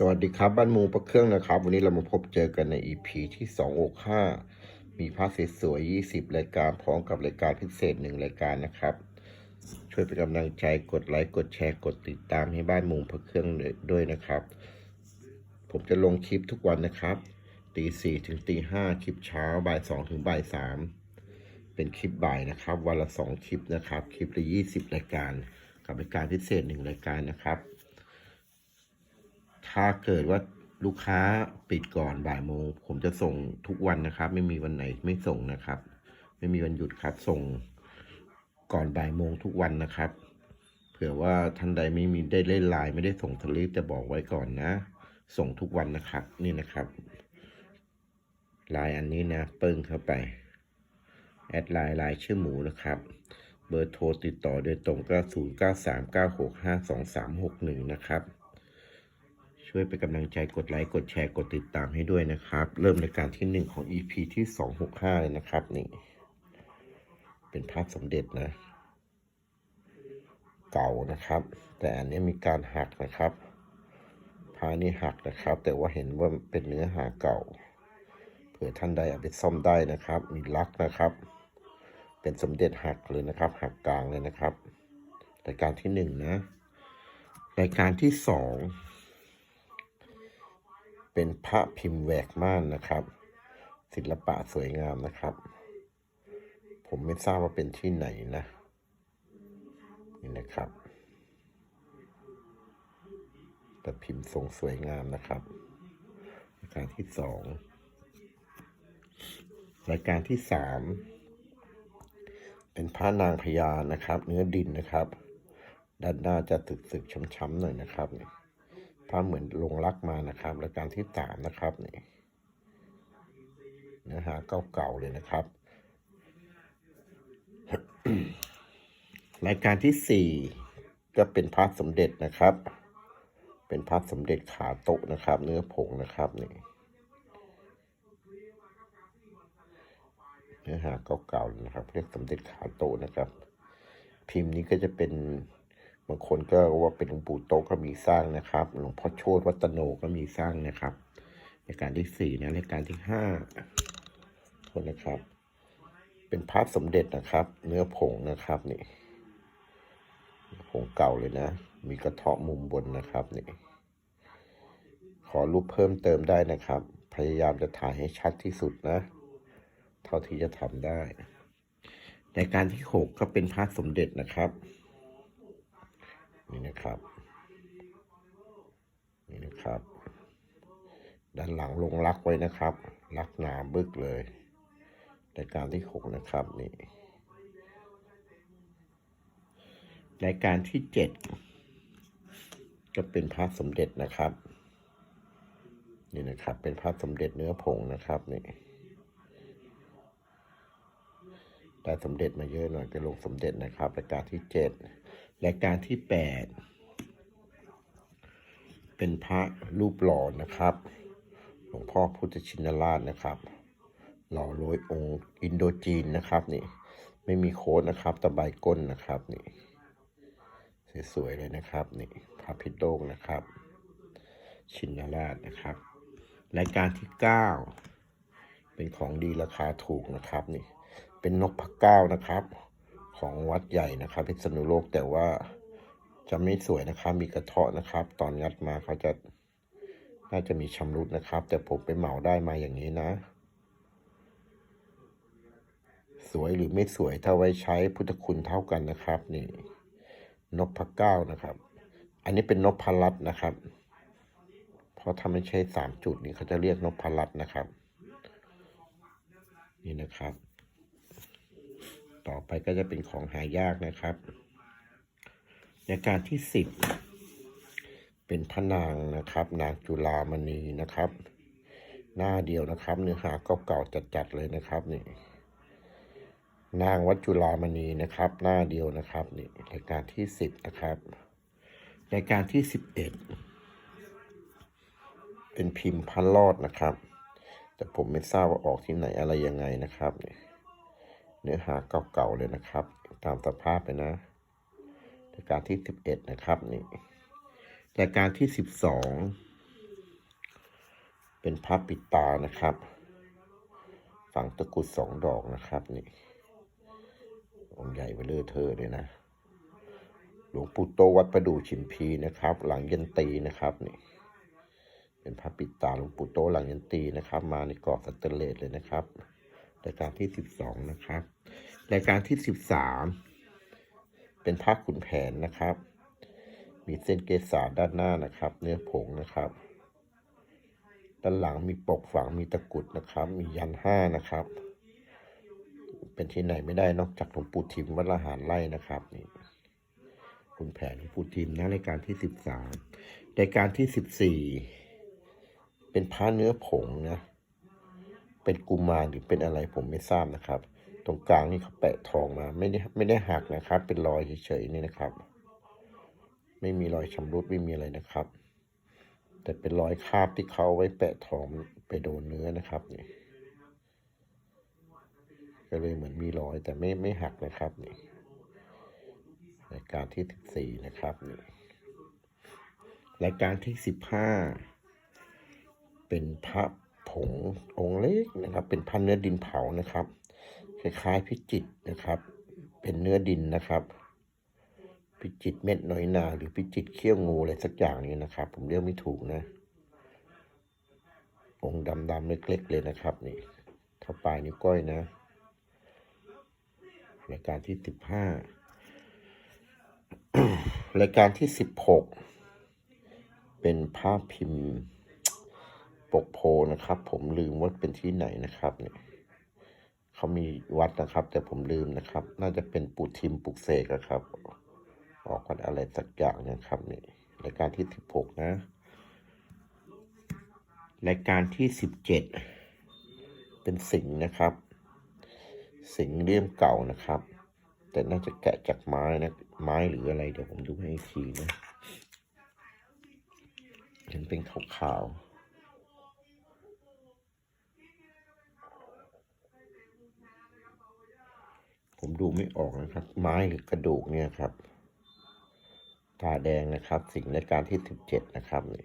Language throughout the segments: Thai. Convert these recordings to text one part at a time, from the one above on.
สวัสดีครับบ้านมูประเครื่องนะครับ วันนี้เรามาพบเจอกันใน EP ที่2อก5มีภาพสวยๆ20 รายการพร้อมกับรายการพิเศษ1รายการนะครับ ช่วยเป็นกำลังใจกดไลค์กดแชร์กดติดตามให้บ้านมูประเครื่องด้วยนะครับ ผมจะลงคลิปทุกวันนะครับตีสี่ถึงตีห้าคลิปเช้าบ่ายสองถึงบ่ายสามเป็นคลิปบ่ายนะครับ วันละสองคลิปนะครับ คลิปละยี่สิบรายการ กับรายการพิเศษหนึ่งรายการนะครับ ถ้าเกิดว่าลูกค้าปิดก่อนบ่ายโมง ผมจะส่งทุกวันนะครับ ไม่มีวันไหนไม่ส่งนะครับ ไม่มีวันหยุดครับ ส่งก่อนบ่ายโมงทุกวันนะครับ เผื่อว่าท่านใดไม่มีได้เล่นไลน์ไม่ได้ส่งสลิปจะบอกไว้ก่อนนะ ส่งทุกวันนะครับ นี่นะครับไลน์อันนี้นะปิ้งเข้าไป แอดไลน์ไลน์ชื่อหมูนะครับ เบอร์โทรติดต่อโดยตรงก็ 0 9 3 9 6 5 2 3 6 1 นะครับ ช่วยเป็นกำลังใจกดไลค์กดแชร์กดติดตามให้ด้วยนะครับ เริ่มรายการที่ 1 ของ EP ที่ 265 เลยนะครับนี่เป็นภาพสมเด็จนะ เก่านะครับ แต่อันนี้มีการหักนะครับพานี่หักนะครับ แต่ว่าเห็นว่าเป็นเนื้อหาเก่า เผื่อท่านใดเอาไปซ่อมได้นะครับ มีลักนะครับ เป็นสมเด็จหักเลยนะครับ หักกลางเลยนะครับรายการที่หนึ่งนะรายการที่สอง เป็นพระพิมพ์แหวกม่านนะครับ ศิลปะสวยงามนะครับ ผมไม่ทราบว่าเป็นที่ไหนนะ นี่นะครับ แต่พิมพ์ทรงสวยงามนะครับรายการที่สองรายการที่สามเป็นพระนางพญานะครับ เนื้อดินนะครับ ด้านหน้าจะสึกๆช้ำๆหน่อยนะครับนี่ พระเหมือนลงรักมานะครับรายการที่สามนะครับนี่เนื้อหาเก่าๆเลยนะครับ รายการที่สี่ก็เป็นพระสมเด็จนะครับ เป็นพระสมเด็จขาโต๊ะนะครับ เนื้อผงนะครับนี่เนื้อหาเก่าๆนะครับ เรียกสมเด็จขาโตนะครับ พิมพ์นี้ก็จะเป็น บางคนก็ว่าเป็นหลวงปู่โตก็มีสร้างนะครับหลวงพ่อโชตวัตโนก็มีสร้างนะครับรายการที่สี่นะรายการที่ห้าโทษนะครับ เป็นพระสมเด็จนะครับ เนื้อผงนะครับนี่ผงเก่าเลยนะ มีกระเทาะมุมบนนะครับนี่ขอรูปเพิ่มเติมได้นะครับ พยายามจะถ่ายให้ชัดที่สุดนะ เท่าที่จะทำได้ ในการที่หกก็เป็นพระสมเด็จนะครับ นี่นะครับ นี่นะครับ ด้านหลังลงรักไว้นะครับรักหนาบึกเลยรายการที่หกนะครับนี่รายการที่เจ็ดก็เป็นพระสมเด็จนะครับ นี่นะครับ เป็นพระสมเด็จเนื้อผงนะครับนี่ได้สมเด็จมาเยอะหน่อยก็ลงสมเด็จนะครับรายการที่เจ็ด รายการที่แปดเป็นพระรูปหล่อนะครับ หลวงพ่อพุทธชินราชนะครับ หล่อโรยองค์อินโดจีนนะครับนี่ไม่มีโค้ดนะครับตะไบก้นนะครับนี่สวยๆเลยนะครับนี่พระพิโลกนะครับ ชินราชนะครับรายการที่เก้าเป็นของดีราคาถูกนะครับนี่เป็นนกพะเก้านะครับ ของวัดใหญ่นะครับพิษณุโลกแต่ว่าจะไม่สวยนะครับ มีกระเทาะนะครับ ตอนงัดมาเขาจะน่าจะมีชำรุดนะครับ แต่ผมไปเหมาได้มาอย่างนี้นะ สวยหรือไม่สวยถ้าไว้ใช้พุทธคุณเท่ากันนะครับ นี่ นกพะเก้านะครับ อันนี้เป็นนกพลัดนะครับ เพราะถ้าไม่ใช่สามจุดนี้เขาจะเรียกนกพลัดนะครับ นี่นะครับ ต่อไปก็จะเป็นของหายากนะครับในการที่สิบเป็นพระนางนะครับ นางจุลามณีนะครับ หน้าเดียวนะครับ เนื้อหาเก่าๆจัดๆเลยนะครับนี่นางวัดจุลามณีนะครับ หน้าเดียวนะครับนี่รายการที่สิบนะครับรายการที่สิบเอ็ดเป็นพิมพ์พันลอดนะครับ แต่ผมไม่ทราบว่าออกที่ไหนอะไรยังไงนะครับนี่ เนื้อหาเก่าๆเลยนะครับ ตามสภาพไปนะรายการที่สิบเอ็ดนะครับนี่รายการที่สิบสองเป็นพระปิดตานะครับ ฝังตะกุดสองดอกนะครับนี่องค์ใหญ่เบลอเธอเลยนะ หลวงปู่โตวัดประดู่ชิมพีนะครับ หลังยันตีนะครับนี่เป็นพระปิดตาหลวงปู่โตหลังยันตีนะครับ มาในกรอบสแตนเลสเลยนะครับ รายการที่สิบสองนะครับ รายการที่สิบสามเป็นพระขุนแผนนะครับ มีเส้นเกษาด้านหน้านะครับ เนื้อผงนะครับ ด้านหลังมีปกฝังมีตะกุดนะครับ มียันห้านะครับ เป็นที่ไหนไม่ได้นอกจากหลวงปู่ทิมวัดละหารไร่นะครับนี่คุณแผนหลวงปู่ทิมนะรายการที่สิบสามรายการที่สิบสี่เป็นพระเนื้อผงนะ เป็นกุมารหรือเป็นอะไรผมไม่ทราบนะครับ ตรงกลางนี่เขาแปะทองมาไม่ได้ไม่ได้หักนะครับ เป็นรอยเฉยๆนี่นะครับ ไม่มีรอยชำรุดไม่มีอะไรนะครับ แต่เป็นรอยคาบที่เขาไว้แปะทองไปโดนเนื้อนะครับนี่ก็เลยเหมือนมีรอยแต่ไม่ไม่หักนะครับนี่รายการที่สิบสี่นะครับนี่รายการที่สิบห้าเป็นพระ งองเล็กนะครับ เป็นพันเนื้อดินเผานะครับคล้ายๆพิจิตนะครับ เป็นเนื้อดินนะครับ พิจิตเม็ดน้อยนา หรือพิจิตเขี้ยวงูอะไรสักอย่างนี้นะครับ ผมเรียกไม่ถูกนะ องค์ดำๆเล็กๆเลยนะครับนี่เท่าปลายนิ้วก้อยนะรายการที่สิบห้ารายการที่สิบหกเป็นภาพพิมพ์ ปกโพนะครับ ผมลืมว่าเป็นที่ไหนนะครับเนี่ยเขามีวัดนะครับ แต่ผมลืมนะครับ น่าจะเป็นปู่ทิมปุกเสกอะครับ ออกกันอะไรสักอย่างนะครับนี่รายการที่สิบหกนะ รายการที่สิบเจ็ดเป็นสิงนะครับ สิงเลี่ยมเก่านะครับ แต่น่าจะแกะจากไม้นะไม้หรืออะไรเดี๋ยวผมดูให้อีกทีนะเห็นเป็นขาวๆ ผมดูไม่ออกนะครับ ไม้หรือกระดูกเนี่ยครับ ตาแดงนะครับ สิ่งรายการที่สิบเจ็ดนะครับนี่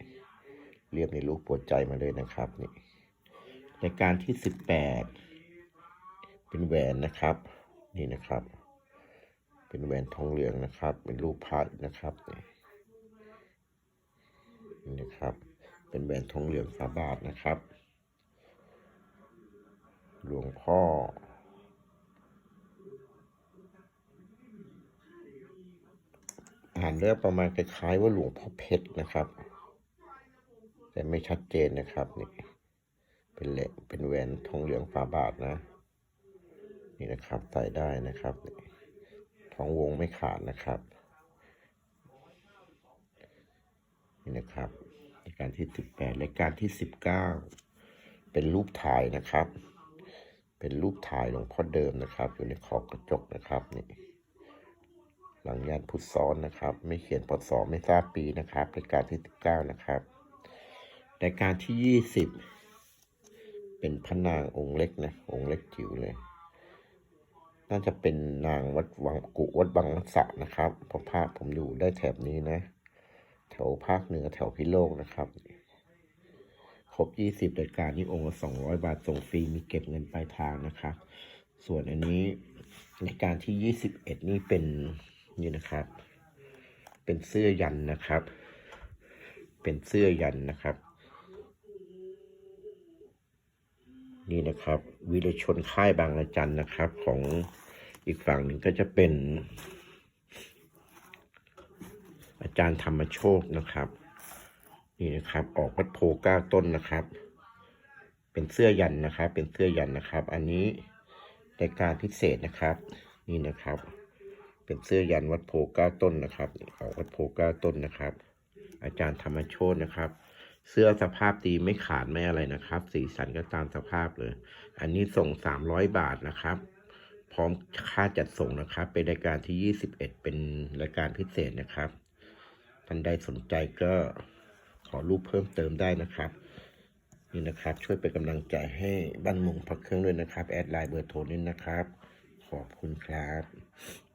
เรียบในรูปปวดใจมาเลยนะครับนี่รายการที่สิบแปดเป็นแหวนนะครับ นี่นะครับ เป็นแหวนทองเหลืองนะครับ เป็นรูปพระนะครับนี่นี่นะครับ เป็นแหวนทองเหลืองฝาบาทนะครับ หลวงพ่อ อ่านเรื่องประมาณคล้ายๆว่าหลวงพ่อเพชรนะครับ แต่ไม่ชัดเจนนะครับนี่เป็นเหล็กเป็นแหวนทองเหลืองฝาบาทนะ นี่นะครับใส่ได้นะครับทองวงไม่ขาดนะครับ นี่นะครับรายการที่สิบแปดรายการที่สิบเก้าเป็นรูปถ่ายนะครับ เป็นรูปถ่ายหลวงพ่อเดิมนะครับ อยู่ในขอบกระจกนะครับนี่ หลังยานพุทธซ้อนนะครับ ไม่เขียนพศไม่ทราบปีนะครับรายการที่สิบเก้านะครับรายการที่ยี่สิบเป็นพระนางองค์เล็กนะองค์เล็กจิ๋วเลย น่าจะเป็นนางวัดวังกุวัดบางมัสสะนะครับเพราะภาพผมอยู่ได้แถบนี้นะ แถวภาคเหนือแถวพิโลกนะครับครบยี่สิบรายการนี้องค์ละสองร้อยบาท ส่งฟรี มีเก็บเงินปลายทางนะครับ ส่วนอันนี้ในการที่ยี่สิบเอ็ดนี่เป็น นี่นะครับ เป็นเสื้อยันนะครับ เป็นเสื้อยันนะครับ นี่นะครับวีรชนค่ายบางระจันนะครับ ของอีกฝั่งหนึ่งก็จะเป็น อาจารย์ธรรมโชคนะครับ นี่นะครับ ออกวัดโพก้าต้นนะครับ เป็นเสื้อยันนะครับ เป็นเสื้อยันนะครับ อันนี้รายการพิเศษนะครับ นี่นะครับ เป็นเสื้อยันวัดโพก้าต้นนะครับนี่ออกวัดโพก้าต้นนะครับ อาจารย์ธรรมโชคนะครับ เสื้อสภาพดีไม่ขาดไม่อะไรนะครับ สีสันก็ตามสภาพเลย อันนี้ส่งสามร้อยบาทนะครับ พร้อมค่าจัดส่งนะครับ เป็นรายการที่ยี่สิบเอ็ดเป็นรายการพิเศษนะครับท่านใดสนใจก็ขอรูปเพิ่มเติมได้นะครับนี่นะครับ ช่วยเป็นกำลังใจให้บ้านมุงพักเครื่องด้วยนะครับ แอดไลน์เบอร์โทรนี้นะครับ ขอบคุณครับ